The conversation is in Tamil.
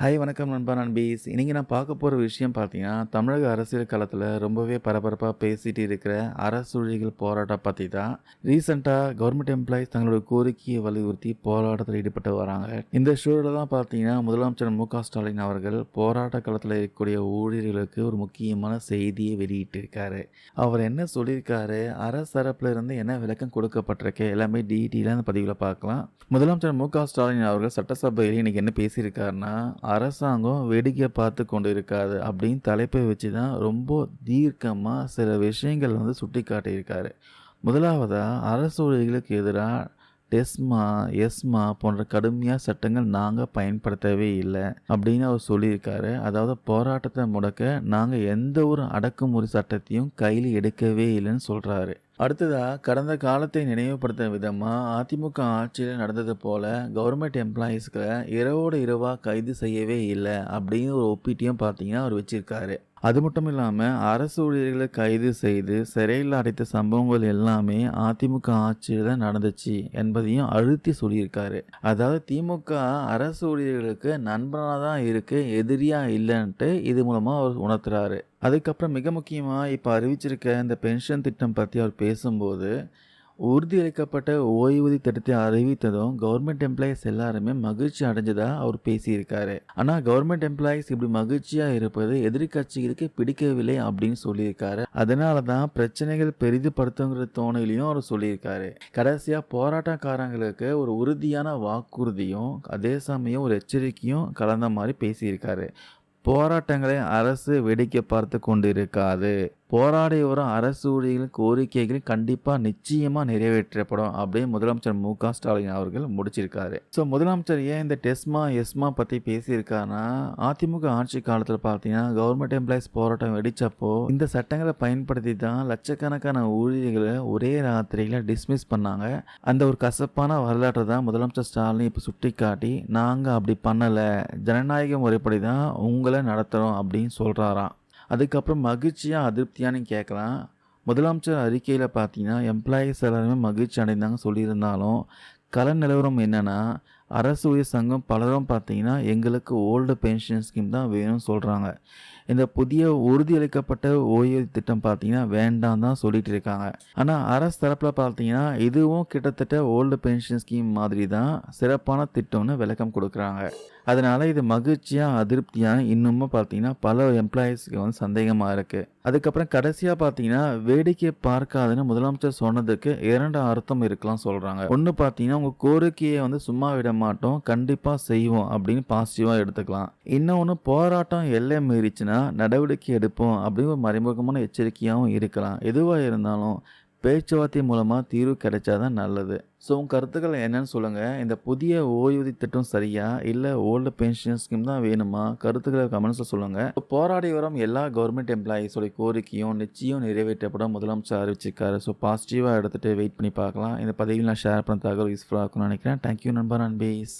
ஹாய் வணக்கம் நண்பா நண்பீஸ். இன்றைக்கி நான் பார்க்க போகிற விஷயம் பார்த்தீங்கன்னா தமிழக அரசியல் காலத்தில் ரொம்பவே பரபரப்பாக பேசிகிட்டு இருக்கிற அரசூழிகள் போராட்டம் பற்றி தான் ரீசெண்டாக கவர்மெண்ட் எம்ப்ளாயிஸ் தங்களோட கோரிக்கையை வலியுறுத்தி போராட்டத்தில் ஈடுபட்டு வராங்க. இந்த சூழலில் தான் பார்த்தீங்கன்னா முதலமைச்சர் மு க ஸ்டாலின் அவர்கள் போராட்ட காலத்தில் இருக்கக்கூடிய ஊழியர்களுக்கு ஒரு முக்கியமான செய்தியை வெளியிட்டிருக்காரு அவர் என்ன சொல்லியிருக்காரு? அரசரப்பில் இருந்து என்ன விளக்கம் கொடுக்கப்பட்டிருக்கு? எல்லாமே டீட்டெயிலாக அந்த பதிவில் பார்க்கலாம். முதலமைச்சர் மு க ஸ்டாலின் அவர்கள் சட்டசபையில் இன்றைக்கி என்ன பேசியிருக்காருன்னா அரசாங்கம் வேடிக்கை பார்த்து கொண்டு இருக்காது அப்படின்னு தலைப்பை வச்சு தான் ரொம்ப தீர்க்கமாக சில விஷயங்கள் வந்து சுட்டி காட்டியிருக்காரு முதலாவதாக அரசு ஊழியர்களுக்கு எதிராக டெஸ்மா எஸ்மா போன்ற கடுமையாக சட்டங்கள் நாங்கள் பயன்படுத்தவே இல்லை அப்படின்னு அவர் சொல்லியிருக்காரு. அதாவது போராட்டத்தை முடக்க நாங்கள் எந்த ஒரு அடக்குமுறை சட்டத்தையும் கையில் எடுக்கவே இல்லைன்னு சொல்கிறாரு அடுத்ததாக கடந்த காலத்தை நினைவுபடுத்த விதமாக அதிமுக ஆட்சியில் நடந்தது போல் கவர்மெண்ட் எம்ப்ளாயீஸ்களை இரவோடு இரவாக கைது செய்யவே இல்லை அப்படின்னு ஒரு ஒப்பீட்டையும் பார்த்தீங்கன்னா அவர் வச்சுருக்காரு. அது மட்டும் இல்லாமல் அரசு ஊழியர்களை கைது செய்து சிறையில் அடைத்த சம்பவங்கள் எல்லாமே அதிமுக ஆட்சியில் தான் நடந்துச்சு என்பதையும் அழுத்தி சொல்லியிருக்காரு. அதாவது திமுக அரசு ஊழியர்களுக்கு நண்பனாக தான் இருக்குது எதிரியாக இல்லைன்ட்டு இது மூலமாக அவர் உணர்த்துறாரு. அதுக்கப்புறம் மிக முக்கியமாக இப்போ அறிவிச்சிருக்க இந்த பென்ஷன் திட்டம் பற்றி அவர் பேசும்போது உறுதியளிக்கப்பட்ட ஓய்வூதிய திட்டத்தை அறிவித்ததும் கவர்மெண்ட் எம்ப்ளாயிஸ் எல்லாருமே மகிழ்ச்சி அடைஞ்சதா அவர் பேசியிருக்காரு. ஆனால் கவர்மெண்ட் எம்ப்ளாயிஸ் இப்படி மகிழ்ச்சியாக இருப்பது எதிர்கட்சிகளுக்கு பிடிக்கவில்லை அப்படின்னு சொல்லியிருக்காரு. அதனால தான் பிரச்சனைகள் பெரிதுபடுத்துங்கிற தோணையிலையும் அவர் சொல்லியிருக்காரு. கடைசியாக போராட்டக்காரங்களுக்கு ஒரு உறுதியான வாக்குறுதியும் அதே சமயம் ஒரு எச்சரிக்கையும் கலந்த மாதிரி பேசியிருக்காரு. போராட்டங்களை அரசு வேடிக்கை பார்த்து கொண்டிருக்காது. போராடி வரும் அரசு ஊழியர்களின் கோரிக்கைகள் கண்டிப்பாக நிச்சயமாக நிறைவேற்றப்படும் அப்படின்னு முதலமைச்சர் மு க ஸ்டாலின் அவர்கள் முடிச்சிருக்காரு. ஸோ முதலமைச்சர் ஏன் இந்த டெஸ்மா எஸ்மா பற்றி பேசியிருக்காருன்னா அதிமுக ஆட்சி காலத்தில் பார்த்தீங்கன்னா கவர்மெண்ட் எம்ப்ளாயிஸ் போராட்டம் வெடித்தப்போ இந்த சட்டங்களை பயன்படுத்தி தான் லட்சக்கணக்கான ஊழியர்களை ஒரே ராத்திரியில் டிஸ்மிஸ் பண்ணாங்க. அந்த ஒரு கசப்பான வரலாற்றை தான் முதலமைச்சர் ஸ்டாலின் இப்போ சுட்டி காட்டி நாங்கள் அப்படி பண்ணலை ஜனநாயக முறைப்படி தான் உங்களை நடத்துகிறோம் அப்படின்னு சொல்கிறாராம் அதுக்கப்புறம் மகிழ்ச்சியாக அதிருப்தியானு கேட்கலாம். முதலமைச்சர் அறிக்கையில் பார்த்தீங்கன்னா எம்ப்ளாயீஸ் எல்லாருமே மகிழ்ச்சி அடைந்தாங்க சொல்லியிருந்தாலும் கலை நிலவரம் என்னென்னா அரசு உயர் சங்கம் பலரும் பார்த்தீங்கன்னா எங்களுக்கு ஓல்டு பென்ஷன் ஸ்கீம் தான் வேணும்னு சொல்கிறாங்க இந்த புதிய உறுதியளிக்கப்பட்ட ஓய்வு திட்டம் பார்த்தீங்கன்னா வேண்டாம் தான் சொல்லிட்டு இருக்காங்க. ஆனால் அரசு தரப்பில் பார்த்தீங்கன்னா இதுவும் கிட்டத்தட்ட ஓல்டு பென்ஷன் ஸ்கீம் மாதிரி தான் சிறப்பான திட்டம்னு விளக்கம் கொடுக்குறாங்க. அதனால் இது மகிழ்ச்சியாக அதிருப்தியாக இன்னமும் பார்த்தீங்கன்னா பல எம்ப்ளாயீஸ்க்கு வந்து சந்தேகமாக இருக்குது அதுக்கப்புறம் கடைசியாக பார்த்தீங்கன்னா வேடிக்கை பார்க்காதுன்னு முதலமைச்சர் சொன்னதுக்கு இரண்டு அர்த்தம் இருக்கலாம் சொல்கிறாங்க ஒன்று பார்த்தீங்கன்னா உங்கள் கோரிக்கையை வந்து சும்மா விட மாட்டோம். கண்டிப்பாக செய்வோம் அப்படின்னு பாசிட்டிவாக எடுத்துக்கலாம். இன்னொன்று போராட்டம் எல்லை மீறிச்சுன்னா நடவடிக்கை எடுப்போம் அப்படின்னு ஒரு மறைமுகமான எச்சரிக்கையாகவும் இருக்கலாம். எதுவாக இருந்தாலும் பேச்சுவார்த்தை மூலமாக தீர்வு கிடைச்சாதான் நல்லது. ஸோ உங்கள் கருத்துக்கள் என்னன்னு சொல்லுங்கள் இந்த புதிய ஓய்வூதிய திட்டம் சரியா? இல்லை ஓல்டு பென்ஷன் ஸ்கீம் தான் வேணுமா? கருத்துக்களை கமெண்ட்ஸில் சொல்லுங்கள் போராடி வரும் எல்லா கவர்மெண்ட் எம்ப்ளாயீஸோடைய கோரிக்கையும் நிச்சயம் நிறைவேற்றப்படும் முதலமைச்சர் அறிவிச்சிருக்காரு. ஸோ பாசிட்டிவாக எடுத்துகிட்டு வெயிட் பண்ணி பார்க்கலாம். இந்த பதவியில் நான் ஷேர் பண்ண தகவல் யூஸ்ஃபுல்லாக இருக்கும்னு நினைக்கிறேன். தேங்க்யூ நண்பர் அன்பேஸ்.